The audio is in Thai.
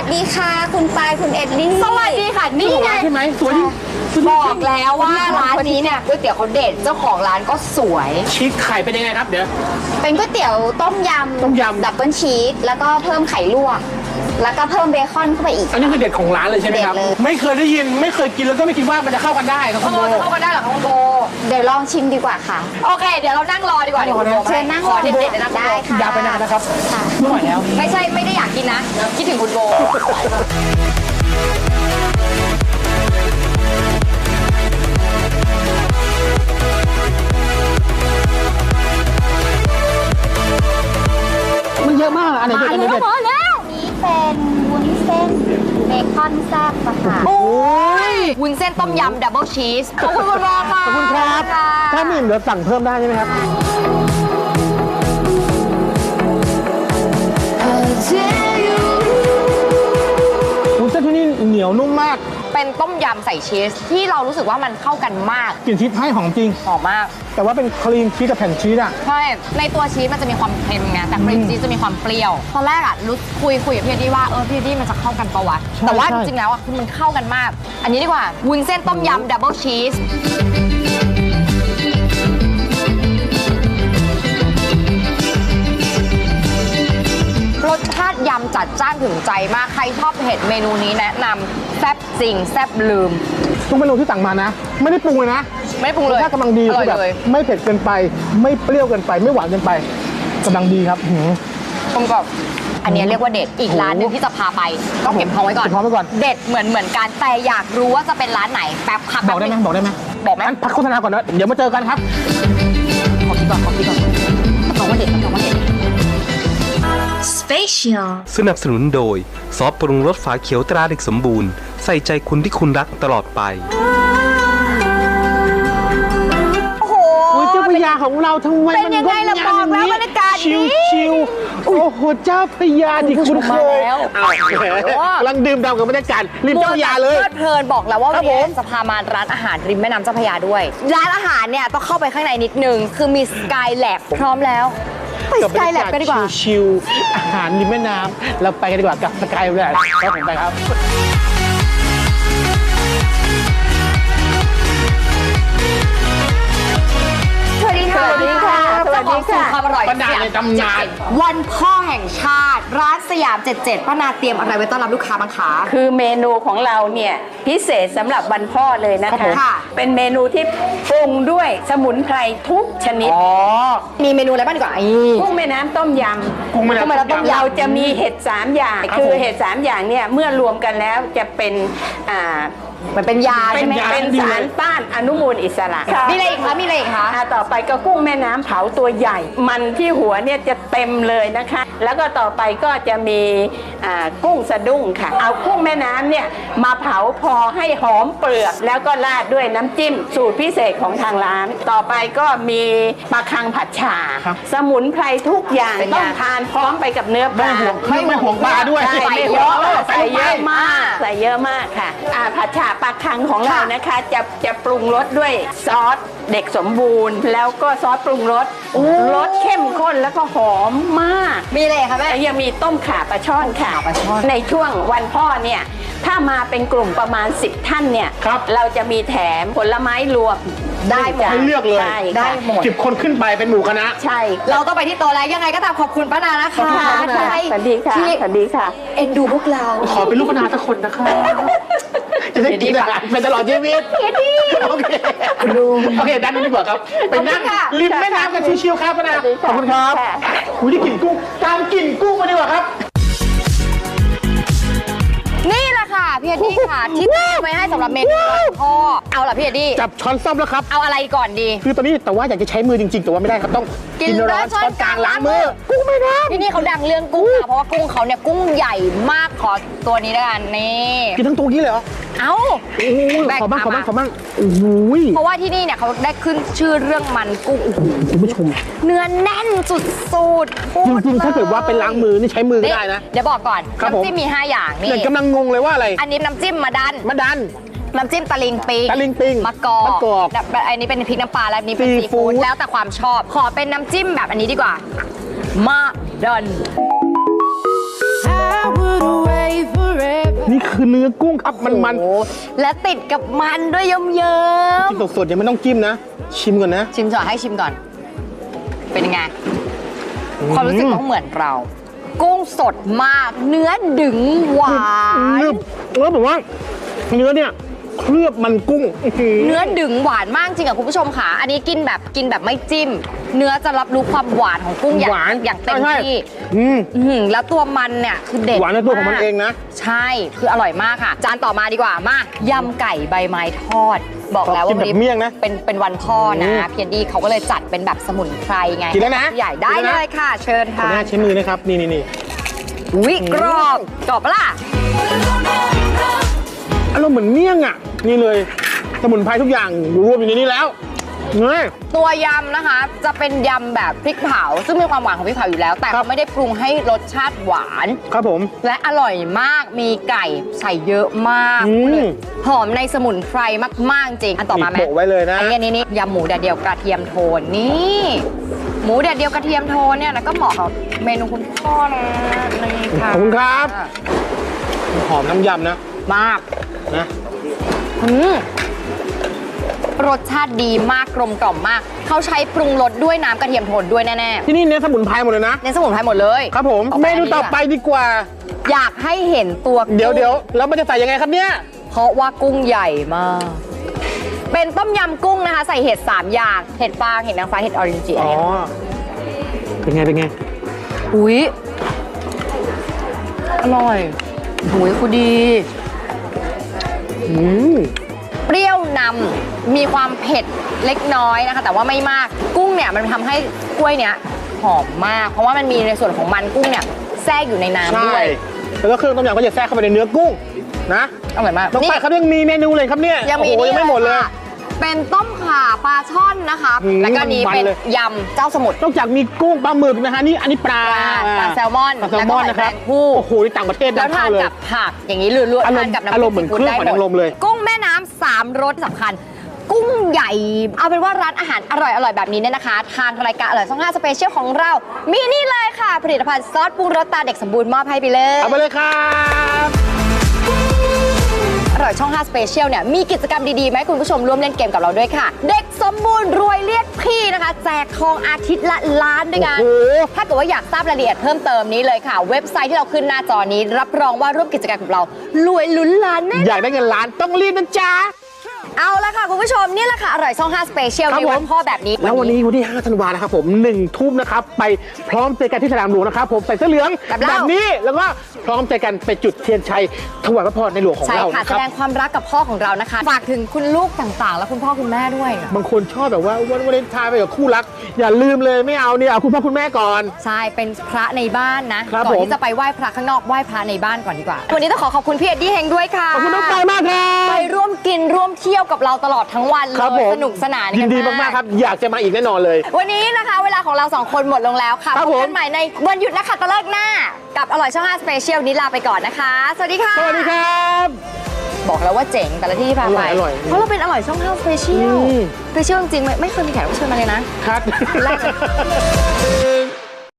วัสดีค่ะ คุณปายคุณเอ็ดลี่สวัสดีค่ะนี่ไงใช่ไหมสวยดิสวยดิบอกแล้วว่าร้านนี้เนี่ยก๋วยเตี๋ยวเขาเด็ดเจ้าของร้านก็สวย ชีสไข่เป็นยังไงครับเดี๋ยว เป็นก๋วยเตี๋ยวต้มยำต้มยำดับเบิลชีสแล้วก็เพิ่มไข่ลวกแล้วก็เพิ่มเบคอนเข้าไปอีก อันนี้คือเด็ดของร้านเลยใช่ไหมครับเด็ดเลยไม่เคยได้ยิน ไม่เคยกินแล้วก็ไม่คิดว่ามันจะเข้ากันได้ครับเอคุณโบอจะเข้ากันได้เหรอคะคุณโบ เดี๋ยวลองชิมดีกว่าค่ะ โอเค เดี๋ยวเรานั่งรอดีกว่านั่งรอนะดี๋ยวคุณโบเชิญนั่งขอรอเด็ดๆเลยนะคุณได้โบค่ะอย่าไปนานนะครับค่ะ ไม่ไหวแล้ว ไม่ใช่ไม่ได้อยากกินนะ คิดถึงคุณโบมันเยอะมากอันไหนเด็ดอันไหนเด็ดนี้เป็นวุ้นเส้นเบคอนแซ่บอะค่ะโอ้ยวุ้นเส้นต้มยำดับเบิลชีสขอบคุณคุณโบค่ะขอบคุณครับะถ้าไม่อิ่มเดี๋ยวสั่งเพิ่มได้ใช่ไหมครับ วุ้นเส้นที่นี่เหนียวนุ่มมาก เป็นต้มยำใส่ชีสที่เรารู้สึกว่ามันเข้ากันมากกลิ่นชีสให้หอมจริง หอมมาก แต่ว่าเป็นครีมชีสกับแผ่นชีสอะ ใช่ ในตัวชีสมันจะมีความเค็มไง แต่ครีมชีสจะมีความเปรี้ยว ตอนแรกอะรู้คุยคุยกับพี่เอ็ดดี้ว่า เออพี่เอ็ดดี้มันจะเข้ากันปะวะใช่แต่ว่าใช่ จริงๆแล้วอะคือมันเข้ากันมาก อันนี้ดีกว่า วุ้นเส้นต้มยำดับเบิลชีส ยำจัดจ้านถึงใจมาก ใครชอบเผ็ดเมนูนี้แนะนำแซ่บจริงแซ่บลืมทุกเมนูที่สั่งมานะ ไม่ได้ปรุงเลยนะไม่ได้ปรุงเลยรสชาติกำลังดีอร่คืออยแบบเลยไม่เผ็ดเกินไป ไม่เปรี้ยวเกินไป ไม่หวานเกินไปกำลังดีครับหืม กลมกล่อมอันเนี้ยเรียกว่าเด็ดอีกร้านหนึ่งที่จะพาไปต้องเก็บท้องไว้ก่อนเก็บท้องไว้ก่อน เด็ดเหมือนเหมือนกันแต่อยากรู้ว่าจะเป็นร้านไหนแป๊บค่ะบอกได้ไหมแป๊บอกได้ไหมบอกไหม งั้นพักโฆษณาก่อนนะเดี๋ยวมาเจอกันครับ ขอคิดก่อนขอคิดก่อนบอกว่าเด็ดบอกว่า เด็ด Spatial สนับสนุนโดย ซอสปรุงรสฝาเขียวตราเด็กสมบูรณ์ ใส่ใจคุณที่คุณรักตลอดไป โอ้โหโอ้ยเจ้าพระยาของเราทำไมเป็นมันยังไงล่ะงดงามบอกแล้วอย่งนี้บรรยากาศดี ชิวชิวโอ้โหเจ้าพระยาที่คุณเคยมาแล้วอ้าวแหมกำลังดื่มด่ำกับบรรยากาศริมเจ้าพระยาเลย เพลิดเพลินบอกแล้วว่าครัวันบผมนี้จะพามาร้านอาหารริมแม่น้ำเจ้าพระยาด้วย ร้านอาหารเนี่ยต้องเข้าไปข้างในนิดนึง คือมีสกายแลบพร้อมแล้ว ไปสกายแลบกันดีกว่า ชิวๆอาหารริมแม่น้ำเราไปกันดีกว่ากับสกายแลบครับผมไปครับสวัสดีค่ะ สวัสดีค่ะ สวัสดีค่ะเจ้าของสูตรความอร่อยป้านาในตำนานวันพ่อ แห่งชาติ ร้านสยาม 77ป้านาเตรียมอะไรไว้ต้อนรับลูกค้าบ้างคะ คือเมนูของเราเนี่ยพิเศษสำหรับวันพ่อเลยนะครัคะ บผมค่ะ เป็นเมนูที่ปรุงด้วยสมุนไพรทุกชนิดอ๋อ มีเมนูอะไรบ้างดีกว่าอีกุ้งแม่น้ำต้มยกุ้งแม่น้ำกุ้งแม่น้ำต้มำยำเราจะมีเห็ดสามอย่าง ครับคือผม เห็ดสามอย่างเนี่ยเมื่อรวมกันแล้วจะเป็นอ่าเหมือนเป็นยาเป็ใช่นไหมยาเป็นดีสาเลรยต้านอนุมูลอิสระมีอะไรอีกคะมีอะไรอีกคะ อ่าต่อไปก็กุ้งแม่น้ำเผาตัวใหญ่ มันที่หัวเนี่ยจะเต็มเลยนะคะ แล้วก็ต่อไปก็จะมีอ่ากุ้งสะดุ้งค่ะ เอากุ้งแม่น้ำเนี่ยมาเผาพอให้หอมเปลือกแล้วก็ราดด้วยน้ำจิ้ม สูตรพิเศษของทางร้าน ต่อไปก็มีปลาคังผัดฉ่าครับสมุนไพรทุกอย่างเป็นไงต้องทานพร้อมไปกับเนื้อปไม่ลาห่วงไม่ไม่ห่วงปลาด้วยใช่ใส่ไม่เยเยอะอะใส่เยอะมากอ่าใส่เยอะมากค่ะอ่าผัดฉ่าปลาคังของเรานะคะจะจะปรุงรสด้วยซอสเด็กสมบูรณ์ แล้วก็ซอสปรุงรสรสเข้มข้นแล้วก็หอมมากมีอะไรอีกคะแม่แล้วยังมีต้มข่าปลาช่อนค่ะ ปลาช่อน ในช่วงวันพ่อเนี่ย ถ้ามาเป็นกลุ่มประมาณ 10 ท่านเนี่ย ครับเราจะมีแถมผลไม้รวมได้หมดให้เลือกเลย ใช่ค่ะได้หมด สิบคนขึ้นไปเป็นหมู่คณะ ใช่เราต้องไปที่โตะแล้วยังไงก็ตามขอบคุณป้านานะคะค่ะใช่สวัสดีค่ะที่สวัสดีค่ะ เอ็นดูพวกเรา ขอเป็นลูกคณะสักคนนะคะ จะได้กินอาหารเป็นตลอดชีวิตโอเคโอเคด้านนั้นดีกว่าครับไปนั่งขอบคุณค่ะริมแม่น้ำกันชิวๆครับป้านาสวัสดีขอบคุณครับค่ะอุ้ยได้กลิ่นกุ้งตามกลิ่นกุ้งมาดีกว่าครับนี่แหละค่ะพี่เอ็ดดี้ค่ะที่ตั้งไว้ให้สำหรับเมนูวันพ่อเอาล่ะพี่เอ็ดดี้จับช้อนซ่อมแล้วครับ เอาอะไรก่อนดี คือตอนนี้แต่ว่าอยากจะใช้มือจริงๆ แต่ว่าไม่ได้ครับต้องกินร้อนช้อนกลางล้างมือ กุ้งไม่น้ที่นี่เขาดังเรื่องกุ้งค่ะเพราะว่ากุ้งเขาเนี่ยกุ้งใหญ่มากขอตัวนี้ด้วยกันนี่ำกินทั้งตัวนี้เลยเหรอเอ้า โอ้ยแบ่งขอบ้างขอมาบ้างขอบ้างโอ้โหยเพราะว่าที่นี่เนี่ยเขาได้ขึ้นชื่อเรื่องมันกุ้งคุณผู้ชม เนื้อแน่นสุดๆพูดจริงๆ ถ้าเกิดว่าเป็นล้างมือนี่ใช้มือก็นี่ได้นะ เดี๋ยวบอกก่อนครับผม น้ำจิ้มมี 5 อย่างนี่เนี่ยกำลังงงเลยว่าอะไร อันนี้น้ำจิ้มมาดัน มะดัน น้ำจิ้มตะลิงปิงตะลิงปิงมะกอกมะกอกแบบอันนี้เป็นพริกน้ำปลาและอันนี้เป็นซีซีฟู้ฟู้ด ดแล้วแต่ความชอบ ขอเป็นน้ำจิ้มแบบอันนี้ดีกว่า มาดัน I would wait for คือเนื้อกุ้งครับมันมันโอ้โหและติดกับมันด้วยเยิ้มๆสดๆยังไม่ต้องจิ้มนะ ชิมก่อนนะๆชิมก่อนให้ชิมก่อน เป็นยังไง ความรู้สึกต้องเหมือนเรา กุ้งสดมาก เนื้อดึงหวานเนื้อแล้วผมว่าเนื้อเนี่ย เคลือบมันกุ้งอื้อหือ เนื้อดึงหวานมากจริงอะคุณผู้ชมค่ะ อันนี้กินแบบกินแบบไม่จิ้ม เนื้อจะรับรู้ความหวานของกุ้งอย่างหวานอย่างเต็มใช่ที่อืม อื้อหือแล้วตัวมันเนี่ยคือเด็ดหวานในตัวของมันากเองนะ ใช่คืออร่อยมากค่ะ จานต่อมาดีกว่ามายำไก่ใบไม้ทอด บอกแล้วกิว่านแบบวันนี้เมี่ยงนะเป็นเป็นวันพ่ออืนะมเพียดีเขาก็เลยจัดเป็นแบบสมุนไพรไงกินแล้วนะใหญ่ได้กินแล้วนะ เลยค่ะ เชิญขอค่ะอนุญาตใช้มือนะครับ นี่นี่นี่วิกรอบกรอบปะล่ะอารมณ์เหมือนเมี่ยงอะ นี่เลยสมุนไพรทุกอย่างรวมอยู่ในนี้แล้วเฮ้ยตัวยำนะคะ จะเป็นยำแบบพริกเผา ซึ่งมีความหวานของพริกเผาอยู่แล้ว แต่ครัเขาบไม่ได้ปรุงให้รสชาติหวาน ครับผม และอร่อยมาก มีไก่ใส่เยอะมากอืมหอมในสมุนไพรมาก ๆ จริง อันต่อมาไหมโปะไว้เลยนะอันนี้อันนี้นี่ยำหมูแดดเดียวกระเทียมโทนนี่ หมูแดดเดียวกระเทียมโทนเนี่ยนะก็เหมาะกับเมนูคุณพ่อนะนี่ค่ะขอบคุณครับ หอมน้ำยำนะ มากนะ อืมรสชาติดีมากกลมกล่อมมาก เขาใช้ปรุงรสด้วยน้ำกระเทียมโทนด้วยแน่ที่นี่เนื้อสมุนไพรหมดเลยนะ ๆเน้นสมุนไพรหมดเลยครับผมาเมอันูต่อไปดีกว่า อยากให้เห็นตัวกุ้งเดี๋ยวเดี๋ยวแล้วมันจะใส่ยังไงครับเนี่ย เพราะว่ากุ้งใหญ่มาก เป็นต้มยำกุ้งนะคะ ใส่เห็ด3อย่าง เห็ดฟางเห็ดนางฟ้าเห็ดออรินจิอันอ๋อนี้เป็นไง เป็นไง อุ้ยอร่อยหุยคุณดีอืม เปรี้ยวนำมีความเผ็ดเล็กน้อยนะคะ แต่ว่าไม่มากกุ้งเนี่ยมันทำให้กล้วยเนี่ยหอมมาก เพราะว่ามันมีในส่วนของมันกุ้งเนี่ยแทรกอยู่ในน้ำใช่ด้วย แล้วก็เครื่องต้มยำก็จะแทรกเข้าไปในเนื้อกุ้งนะอร่อยมากน้องไปครับยังมีเมนูเลยครับเนี่ยยังมีโอ้โหนี่ยังไม่หมดเลย ค่ะ เป็นต้มข่าปลาช่อนนะคะอืมแล้วก็นี้มันๆเป็นเลย ยำเจ้าสมุทร นอกจากมีกุ้งปลาหมึกนะฮะนี่อันนี้ปลาปลาปลาแซลมอนปลาแซลมอนแล้วก็นะครับหอยแมลงภู่ โอ้โหนี่ต่างประเทศแล้วนำทาเข้านเลย กับผักอย่างนี้ลวกอารๆทามนณ์กับน้ำอารมณ์เหมือนซีฟู้ดได้เครื่องหอยนางรมเลย กุ้งแม่น้ำสามรสสำคัญ กุ้งใหญ่ เอาเป็นว่าร้านอาหารอร่อยๆแบบนี้เนี่ยนะคะ ทางรายการอร่อยช่องห้าสเปเชียลของเรา มีนี่เลยค่ะ ผลิตภัณฑ์ซอสปรุงรสตาเด็กสมบูรณ์มอบให้ไปเลย เอาไปเลยครับอ ร่อยช่อง5สเปเชียลเนี่ยมีกิจกรรมดีๆมาให้คุณผู้ชมร่วมเล่นเกมกับเราด้วยค่ะ เด็กสมบูรณ์รวยเรียกพี่นะคะ แจกทองอาทิตย์ละล้านด้วยกัน โอ้โห ถ้าเกิดว่าอยากทราบรายละเอียดเพิ่มเติมนี้เลยค่ะ เว็บไซต์ที่เราขึ้นหน้าจอนี้ รับรองว่าร่วมกิจกรรมกับเรารวยลุ้นล้านแน่ อยากได้เงินล้านต้องรีบนะจ๊ะ เอาละค่ะ คุณผู้ชม นี่แหละค่ะ อร่อยช่อง5สเปเชียลครัในบผมวันพ่อแบบนี้ แล้ววันนี้วันที่5ธันวานะครับผม1ทุ่มนะครับ ไปพร้อมใจกันที่สนามหลวงนะครับผมใส่เสื้อเหลืองแบบเรานี้แล้วก็พร้อมใจกันไปจุดเทียนชัยถวายพระพรในหลวงของใช่เราค่ะนะแสครับดงความรักกับพ่อของเรานะคะ ฝากถึงคุณลูกต่างๆ และคุณพ่อคุณแม่ด้วย บางคนชอบแบบว่าวันวันเลนไทน์ไปกับคู่รัก อย่าลืมเลยไม่เอาเนี่ยเอาคุณพ่อคุณแม่ก่อน ใช่เป็นพระในบ้านนะครับก่อนผมที่จะไปไหว้พระข้างนอกไหว้พระในบ้านก่อนดีกว่า วันนี้ต้องขอขอบคุณพี่เอ็ดดี้เฮงด้วยค่ะขอบคุณน้องไปายมากครัไปบร่วมกินร่วมเที่ยวกับเราตลอดทั้งวันเลครับผยมสนุกสนานยินดีกัมากๆครับ อยากจะมาอีกแน่นอนเลย วันนี้นะคะ เวลาของเราสองคนหมดลงแล้วค่ะครับพบผมกันใหม่ในวันหยุดนักขัตฤกษ์หน้า กับอร่อยช่อง5สเปเชียลนี้ลาไปก่อนนะคะ สวัสดีค่ะ สวัสดีครับ บอกแล้วว่าเจ๋งแต่ละที่ที่พาไป อร่อยอร่อยเพราะเราเป็นอร่อยช่อง5สเปเชียลอืม สเปเชียลจริงๆไม่ไม่เคยมีแขกรับเชิญมาเลยนะคัดแรกเลย